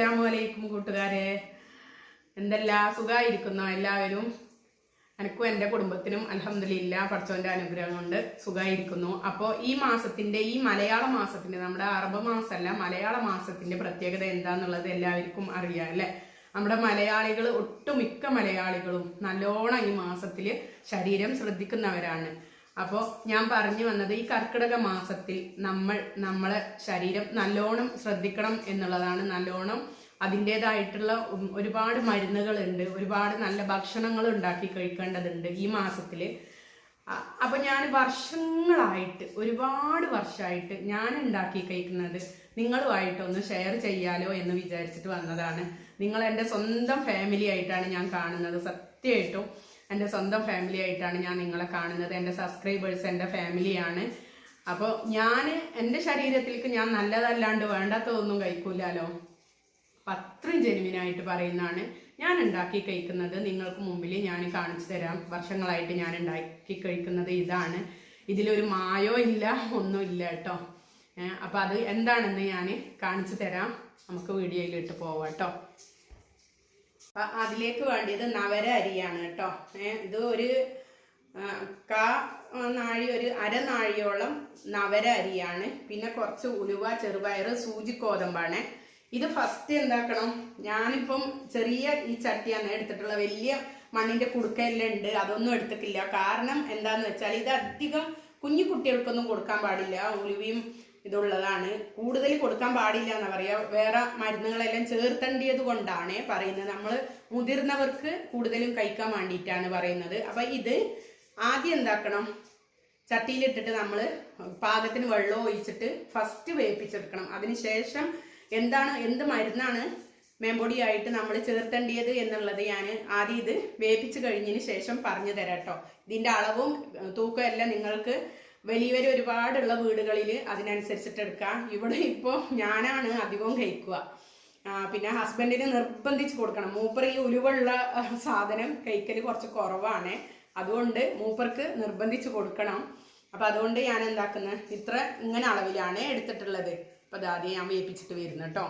അസ്സലാമു അലൈക്കും കൂട്ടുകാരെ. എന്തെല്ലാം സുഖമായിരിക്കുന്നോ എല്ലാവരും? എനിക്കും എന്റെ കുടുംബത്തിനും അലഹമില്ല പഠിച്ചവന്റെ അനുഗ്രഹം കൊണ്ട് സുഖമായിരിക്കുന്നു അപ്പോൾ ഈ മാസത്തിന്റെ ഈ മലയാള മാസത്തിന്റെ നമ്മുടെ അറബ് മാസമല്ല മലയാള മാസത്തിന്റെ പ്രത്യേകത എന്താന്നുള്ളത് എല്ലാവർക്കും അറിയാം അല്ലേ? നമ്മുടെ മലയാളികൾ ഒട്ടുമിക്ക മലയാളികളും നല്ലോണം ഈ മാസത്തിൽ ശരീരം ശ്രദ്ധിക്കുന്നവരാണ്. അപ്പോൾ ഞാൻ പറഞ്ഞു വന്നത് ഈ കർക്കിടക മാസത്തിൽ നമ്മൾ നമ്മളെ ശരീരം നല്ലോണം ശ്രദ്ധിക്കണം എന്നുള്ളതാണ്. നല്ലോണം അതിന്റെതായിട്ടുള്ള ഒരുപാട് മരുന്നുകളുണ്ട്. ഒരുപാട് നല്ല ഭക്ഷണങ്ങൾ ഉണ്ടാക്കി കഴിക്കേണ്ടതുണ്ട് ഈ മാസത്തിൽ അപ്പൊ ഞാൻ വർഷങ്ങളായിട്ട് ഒരുപാട് വർഷമായിട്ട് ഞാൻ ഉണ്ടാക്കി കഴിക്കുന്നത് നിങ്ങളുമായിട്ടൊന്ന് ഷെയർ ചെയ്യാലോ എന്ന് വിചാരിച്ചിട്ട് വന്നതാണ്. നിങ്ങൾ എന്റെ സ്വന്തം ഫാമിലി ആയിട്ടാണ് ഞാൻ കാണുന്നത് സത്യമായിട്ടും. എന്റെ സ്വന്തം ഫാമിലി ആയിട്ടാണ് ഞാൻ നിങ്ങളെ കാണുന്നത്. എന്റെ സബ്സ്ക്രൈബേഴ്സ് എന്റെ ഫാമിലിയാണ് അപ്പോൾ ഞാൻ എന്റെ ശരീരത്തിലേക്ക് ഞാൻ നല്ലതല്ലാണ്ട് വേണ്ടാത്തതൊന്നും കഴിക്കൂലല്ലോ അത്രയും ജെനുവിനായിട്ട് പറയുന്നതാണ് ഞാൻ ഉണ്ടാക്കി കഴിക്കുന്നത്. നിങ്ങൾക്ക് മുമ്പിൽ ഞാൻ കാണിച്ചു തരാം. വർഷങ്ങളായിട്ട് ഞാൻ ഉണ്ടാക്കി കഴിക്കുന്നത് ഇതാണ്. ഇതിലൊരു മായോ ഇല്ല ഒന്നും ഇല്ല കേട്ടോ. അപ്പം അത് എന്താണെന്ന് ഞാൻ കാണിച്ചു തരാം. നമുക്ക് വീഡിയോയിലിട്ട് പോവാം കേട്ടോ. അതിലേക്ക് വേണ്ടിയത് നവര അരിയാണ് കേട്ടോ. ഇത് ഒരു കാ നാഴി ഒരു അര നാഴിയോളം നവര അരിയാണ്. പിന്നെ കുറച്ച് ഉലുവ ചെറുപയർ സൂചി കോതമ്പാണ്. ഇത് ഫസ്റ്റ് എന്താക്കണം? ഞാനിപ്പം ചെറിയ ഈ ചട്ടിയാണ് എടുത്തിട്ടുള്ള വലിയ മണ്ണിന്റെ കുടുക്കയെല്ലാം ഉണ്ട്. അതൊന്നും എടുത്തിട്ടില്ല. കാരണം എന്താന്ന് വെച്ചാൽ ഇത് അധികം കുഞ്ഞു കുട്ടികൾക്കൊന്നും കൊടുക്കാൻ പാടില്ല. ഉലുവയും ഇതുള്ളതാണ്. കൂടുതൽ കൊടുക്കാൻ പാടില്ല എന്ന് പറയാ. വേറെ മരുന്നുകളെല്ലാം ചേർത്തേണ്ടിയത് കൊണ്ടാണ് പറയുന്നത്. നമ്മൾ മുതിർന്നവർക്ക് കൂടുതലും കഴിക്കാൻ വേണ്ടിയിട്ടാണ് പറയുന്നത്. അപ്പൊ ഇത് ആദ്യം എന്താക്കണം? ചട്ടിയിലിട്ടിട്ട് നമ്മൾ പാകത്തിന് വെള്ളം ഒഴിച്ചിട്ട് ഫസ്റ്റ് വേപ്പിച്ചെടുക്കണം അതിനുശേഷം എന്താണ് എന്ത് മരുന്നാണ് മേമ്പൊടിയായിട്ട് നമ്മൾ ചേർത്തേണ്ടിയത് എന്നുള്ളത് ഞാൻ ആദ്യം ഇത് വേപ്പിച്ച് കഴിഞ്ഞതിന് ശേഷം പറഞ്ഞു തരാം കേട്ടോ ഇതിന്റെ അളവും തൂക്കവും എല്ലാം നിങ്ങൾക്ക് വലിയവർ ഒരുപാടുള്ള വീടുകളിൽ അതിനനുസരിച്ചിട്ട് എടുക്കാം. ഇവിടെ ഇപ്പോൾ ഞാനാണ് അധികവും കഴിക്കുക. പിന്നെ ഹസ്ബൻഡിന് നിർബന്ധിച്ച് കൊടുക്കണം. മൂപ്പർ ഈ ഉലുവുള്ള സാധനം കഴിക്കൽ കുറച്ച് കുറവാണ്. അതുകൊണ്ട് മൂപ്പർക്ക് നിർബന്ധിച്ച് കൊടുക്കണം. അപ്പം അതുകൊണ്ട് ഞാൻ എന്താക്കുന്നത് ഇത്ര ഇങ്ങനെ അളവിലാണ് എടുത്തിട്ടുള്ളത്. അപ്പം അത് ഞാൻ വേപ്പിച്ചിട്ട് വരുന്നു കേട്ടോ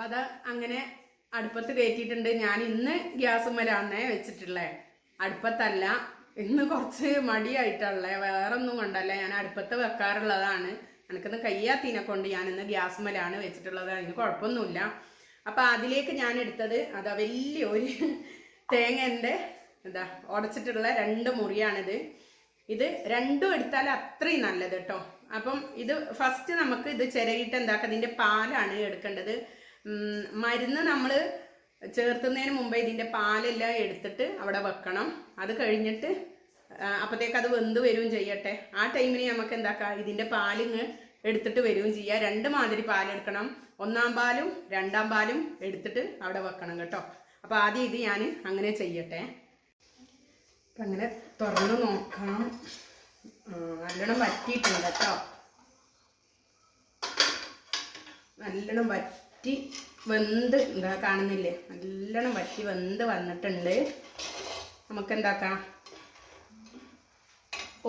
അപ്പൊ അത് അങ്ങനെ അടുപ്പത്ത് കയറ്റിയിട്ടുണ്ട്. ഞാൻ ഇന്ന് ഗ്യാസ് മേലാണ് വെച്ചിട്ടുള്ളത് അടുപ്പത്തല്ല ഇന്ന് കുറച്ച് മടിയായിട്ടുള്ളത് വേറെ ഒന്നും കൊണ്ടല്ല ഞാൻ അടുപ്പത്ത് വെക്കാറുള്ളതാണ്. എനിക്കിന്ന് കയ്യാത്തീനെ കൊണ്ട് ഞാൻ ഇന്ന് ഗ്യാസ് മേലാണ് വെച്ചിട്ടുള്ളത്. അതിന് കുഴപ്പമൊന്നുമില്ല. അപ്പം അതിലേക്ക് ഞാൻ എടുത്തത് അതാ വലിയ ഒരു തേങ്ങേന്റെ എന്താ ഉടച്ചിട്ടുള്ള രണ്ട് മുറിയാണിത്. ഇത് രണ്ടും എടുത്താൽ അത്രയും നല്ലത് കേട്ടോ. അപ്പം ഇത് ഫസ്റ്റ് നമുക്ക് ഇത് ചിരകിയിട്ട് എന്താക്കുക ഇതിന്റെ പാലാണ് എടുക്കേണ്ടത്. മരുന്ന് നമ്മൾ ചേർത്തുന്നതിന് മുമ്പേ ഇതിന്റെ പാലെല്ലാം എടുത്തിട്ട് അവിടെ വെക്കണം. അത് കഴിഞ്ഞിട്ട് അപ്പോഴത്തേക്ക് അത് വെന്ത് വരികയും ചെയ്യട്ടെ. ആ ടൈമിന് നമുക്ക് എന്താക്കാം? ഇതിന്റെ പാലിങ്ങ് എടുത്തിട്ട് വരികയും ചെയ്യുക രണ്ട് മാതിരി പാലെടുക്കണം. ഒന്നാം പാലും രണ്ടാം പാലും എടുത്തിട്ട് അവിടെ വെക്കണം കേട്ടോ. അപ്പോൾ ആദ്യം ഇത് ഞാൻ അങ്ങനെ ചെയ്യട്ടെ. അപ്പം അങ്ങനെ തുറന്നു നോക്കാം. നല്ലോണം വറ്റിയിട്ടുണ്ട് കേട്ടോ. നല്ലോണം വറ്റി വെന്ത് എന്താ കാണുന്നില്ലേ? നല്ലോണം വറ്റി വെന്ത് വന്നിട്ടുണ്ട്. നമുക്ക് എന്താക്കാം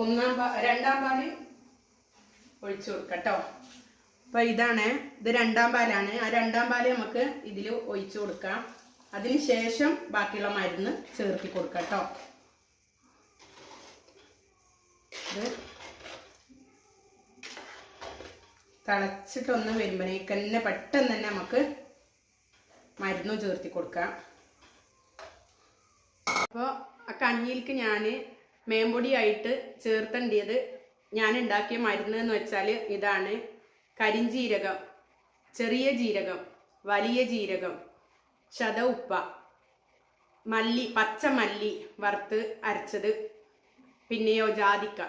ഒന്നാം പാ രണ്ടാം പാൽ ഒഴിച്ചു കൊടുക്കട്ടോ. അപ്പൊ ഇതാണ് ഇത് രണ്ടാം പാലാണ്. ആ രണ്ടാം പാൽ നമുക്ക് ഇതിൽ ഒഴിച്ചു കൊടുക്കാം. അതിന് ശേഷം ബാക്കിയുള്ള മരുന്ന് ചേർത്തി കൊടുക്കാം കേട്ടോ ഇത് തിളച്ചിട്ടൊന്ന് വരുമ്പോഴേക്ക് തന്നെ പെട്ടെന്ന് തന്നെ നമുക്ക് മരുന്നും ചേർത്തി കൊടുക്കാം. അപ്പോൾ ആ കഞ്ഞിയിലേക്ക് ഞാൻ മേമ്പൊടിയായിട്ട് ചേർത്തേണ്ടിയത് ഞാൻ ഉണ്ടാക്കിയ മരുന്ന് എന്ന് വെച്ചാൽ ഇതാണ് കരിഞ്ജീരകം ചെറിയ ജീരകം വലിയ ജീരകം ശത ഉപ്പ മല്ലി പച്ച മല്ലി വറുത്ത് അരച്ചത് പിന്നെയോ ജാതിക്ക.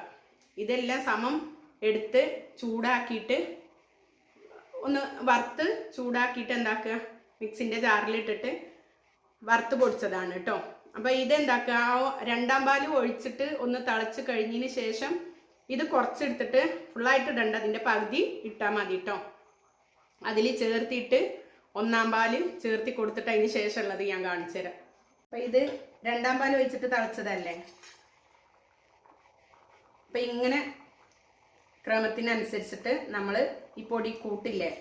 ഇതെല്ലാം സമം എടുത്ത് ചൂടാക്കിയിട്ട് ഒന്ന് വറുത്ത് ചൂടാക്കിയിട്ട് എന്താക്കുക? മിക്സിന്റെ ജാറിലിട്ടിട്ട് വറുത്ത് പൊടിച്ചതാണ് കേട്ടോ. അപ്പോൾ ഇതെന്താക്കുക ആ രണ്ടാം പാൽ ഒഴിച്ചിട്ട് ഒന്ന് തിളച്ച് കഴിഞ്ഞതിന് ശേഷം ഇത് കുറച്ചെടുത്തിട്ട് ഫുള്ളായിട്ട് ഇടണ്ട. അതിന്റെ പകുതി ഇട്ടാൽ മതി കേട്ടോ. അതിൽ ചേർത്തിയിട്ട് ഒന്നാം പാൽ ചേർത്തി കൊടുത്തിട്ട് അതിന് ശേഷമുള്ളത് ഞാൻ കാണിച്ചു തരാം. അപ്പം ഇത് രണ്ടാം പാൽ ഒഴിച്ചിട്ട് തിളച്ചതല്ലേ? അപ്പം ഇങ്ങനെ ക്രമത്തിനനുസരിച്ചിട്ട് നമ്മൾ ഈ പൊടി കൂട്ടില്ലേ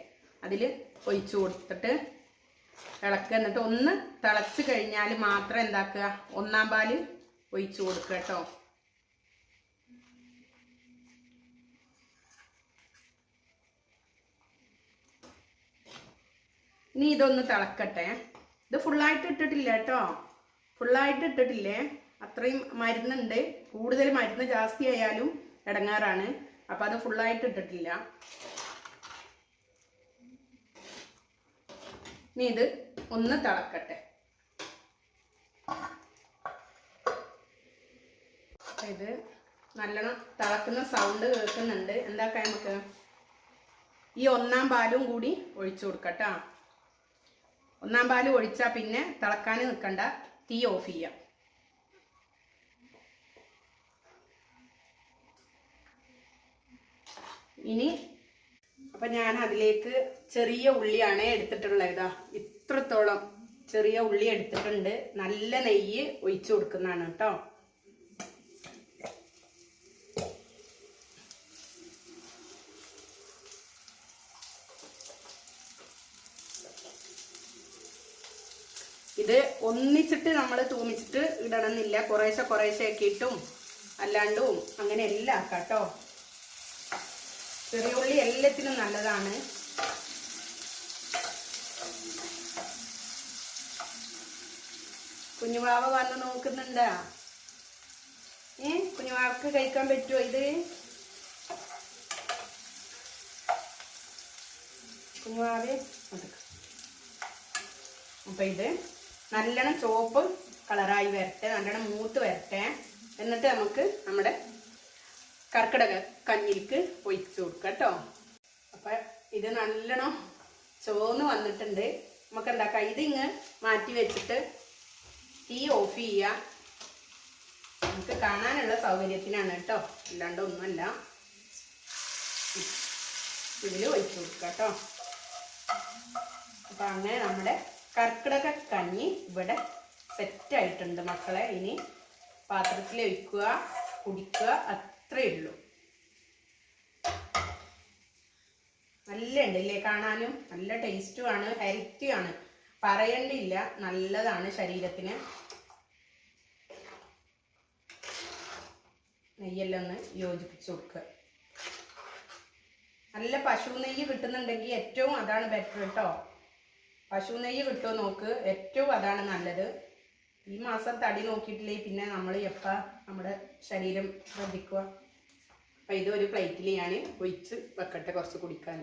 അതിൽ ഒഴിച്ചു കൊടുത്തിട്ട് ഇളക്കുക. എന്നിട്ട് ഒന്ന് തിളച്ച് കഴിഞ്ഞാൽ മാത്രം എന്താക്കുക? ഒന്നാം പാൽ ഒഴിച്ചു കൊടുക്കുക കേട്ടോ. ഇനി ഇതൊന്ന് തിളക്കട്ടെ. ഇത് ഫുള്ളായിട്ട് ഇട്ടിട്ടില്ല കേട്ടോ. ഫുള്ളായിട്ട് ഇട്ടിട്ടില്ലേ? അത്രയും മരുന്നുണ്ട്. കൂടുതൽ മരുന്ന് ജാസ്തി ആയാലും ഇടങ്ങാറാണ്. അപ്പം അത് ഫുള്ളായിട്ട് ഇട്ടിട്ടില്ല. ഇനി ഇത് ഒന്ന് തിളക്കട്ടെ. ഇത് നല്ലോണം തിളക്കുന്ന സൗണ്ട് കേൾക്കുന്നുണ്ട്. എന്താക്കാം നമുക്ക്? ഈ ഒന്നാം പാലും കൂടി ഒഴിച്ചു കൊടുക്കട്ടോ ഒന്നാം പാൽ ഒഴിച്ചാൽ പിന്നെ തിളക്കാൻ നിൽക്കണ്ട തീ ഓഫ് ചെയ്യാം. ഇനി അപ്പൊ ഞാൻ അതിലേക്ക് ചെറിയ ഉള്ളിയാണ് എടുത്തിട്ടുള്ളത് ഇതാ ഇത്രത്തോളം ചെറിയ ഉള്ളി എടുത്തിട്ടുണ്ട്. നല്ല നെയ്യ് ഒഴിച്ചു കൊടുക്കുന്നതാണ് കേട്ടോ. ഇത് ഒന്നിച്ചിട്ട് നമ്മൾ തൂമിച്ചിട്ട് ഇടണമെന്നില്ല. കുറേശ്ശെ കുറേശ്ശെ ആക്കിയിട്ടും അല്ലാണ്ടും അങ്ങനെ എല്ലാം ആക്കാം കേട്ടോ. ചെറിയ ഉള്ളി എല്ലാത്തിനും നല്ലതാണ്. കുഞ്ഞുവാവ വന്ന് നോക്കുന്നുണ്ടാ? ഏ കുഞ്ഞുവാവക്ക് കഴിക്കാൻ പറ്റുമോ ഇത്? കുഞ്ഞുവാവേ അപ്പൊ ഇത് നല്ലോണം ചുവപ്പ് കളറായി വരട്ടെ നല്ലോണം മൂത്ത് വരട്ടെ. എന്നിട്ട് നമുക്ക് നമ്മുടെ കർക്കിടക കഞ്ഞിക്ക് ഒഴിച്ചു കൊടുക്കുക കേട്ടോ. അപ്പൊ ഇത് നല്ലോണം ചോന്ന് വന്നിട്ടുണ്ട്. നമുക്ക് എന്താക്കാം ഇതിങ്ങ് മാറ്റി വെച്ചിട്ട് തീ ഓഫ് ചെയ്യുക. നമുക്ക് കാണാനുള്ള സൗകര്യത്തിനാണ് കേട്ടോ. അല്ലാണ്ട് ഒന്നുമല്ല ഇതിൽ ഒഴിച്ചു കൊടുക്കുക കേട്ടോ. അപ്പൊ അങ്ങനെ നമ്മുടെ കർക്കിടക കഞ്ഞി ഇവിടെ സെറ്റ് ആയിട്ടുണ്ട് മക്കളെ. ഇനി പാത്രത്തിൽ ഒഴിക്കുക കുടിക്കുക. അത്രേ ഉള്ളൂ. നല്ല ഉണ്ട് ഇല്ലേ കാണാനും? നല്ല ടേസ്റ്റും ആണ് ഹെൽത്തി ആണ്. പറയേണ്ടിയില്ല നല്ലതാണ് ശരീരത്തിന്. നെയ്യെല്ലാം ഒന്ന് യോജിപ്പിച്ച് കൊടുക്കുക നല്ല പശു നെയ്യ് കിട്ടുന്നുണ്ടെങ്കിൽ ഏറ്റവും അതാണ് ബെറ്റർ കേട്ടോ പശു നെയ്യ് കിട്ടുമോ നോക്ക് ഏറ്റവും അതാണ് നല്ലത്. ഈ മാസം തടി നോക്കിയിട്ടില്ലേ പിന്നെ നമ്മൾ എപ്പോൾ നമ്മുടെ ശരീരം ശ്രദ്ധിക്കുക അപ്പം ഒരു പ്ലേറ്റിൽ ഞാൻ ഒഴിച്ച് വെക്കട്ടെ കുറച്ച് കുടിക്കാൻ.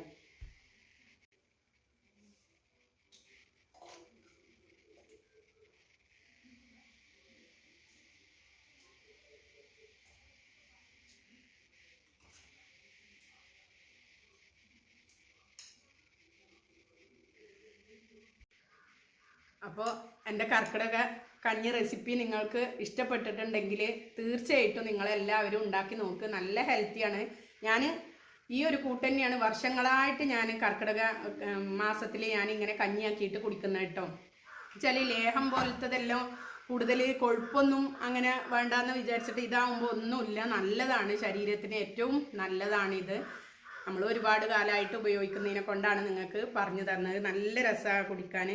അപ്പോൾ എന്റെ കർക്കിടക കഞ്ഞി റെസിപ്പി നിങ്ങൾക്ക് ഇഷ്ടപ്പെട്ടിട്ടുണ്ടെങ്കിൽ തീർച്ചയായിട്ടും നിങ്ങളെല്ലാവരും ഉണ്ടാക്കി നോക്ക്. നല്ല ഹെൽത്തിയാണ് ഞാൻ ഈ ഒരു കൂട്ടന്നെയാണ് വർഷങ്ങളായിട്ട് ഞാൻ കർക്കിടക മാസത്തിൽ ഞാൻ ഇങ്ങനെ കഞ്ഞിയാക്കിയിട്ട് കുടിക്കുന്നത് കേട്ടോ. വെച്ചാൽ ലേഹം പോലത്തതെല്ലാം കൂടുതൽ കൊഴുപ്പൊന്നും അങ്ങനെ വേണ്ടാന്ന് വിചാരിച്ചിട്ട് ഇതാവുമ്പോൾ ഒന്നുമില്ല. നല്ലതാണ് ശരീരത്തിന് ഏറ്റവും നല്ലതാണ് ഇത്. നമ്മൾ ഒരുപാട് കാലമായിട്ട് ഉപയോഗിക്കുന്നതിനെ കൊണ്ടാണ് നിങ്ങൾക്ക് പറഞ്ഞു തന്നത്. നല്ല രസമാണ് കുടിക്കാൻ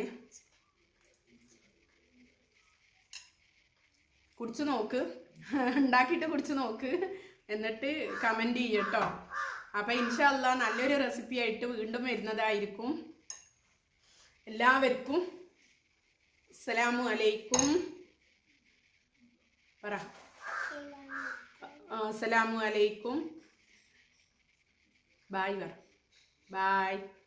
കുടിച്ചു നോക്ക്. ഉണ്ടാക്കിയിട്ട് കുടിച്ചു നോക്ക്. എന്നിട്ട് കമന്റ് ചെയ്യട്ടോ അപ്പം ഇൻഷല്ല നല്ലൊരു റെസിപ്പി ആയിട്ട് വീണ്ടും വരുന്നതായിരിക്കും. എല്ലാവർക്കും അസ്സലാമു അലൈക്കും. പറ. അസ്സലാമു അലൈക്കും. ബായ് പറ. ബായ്.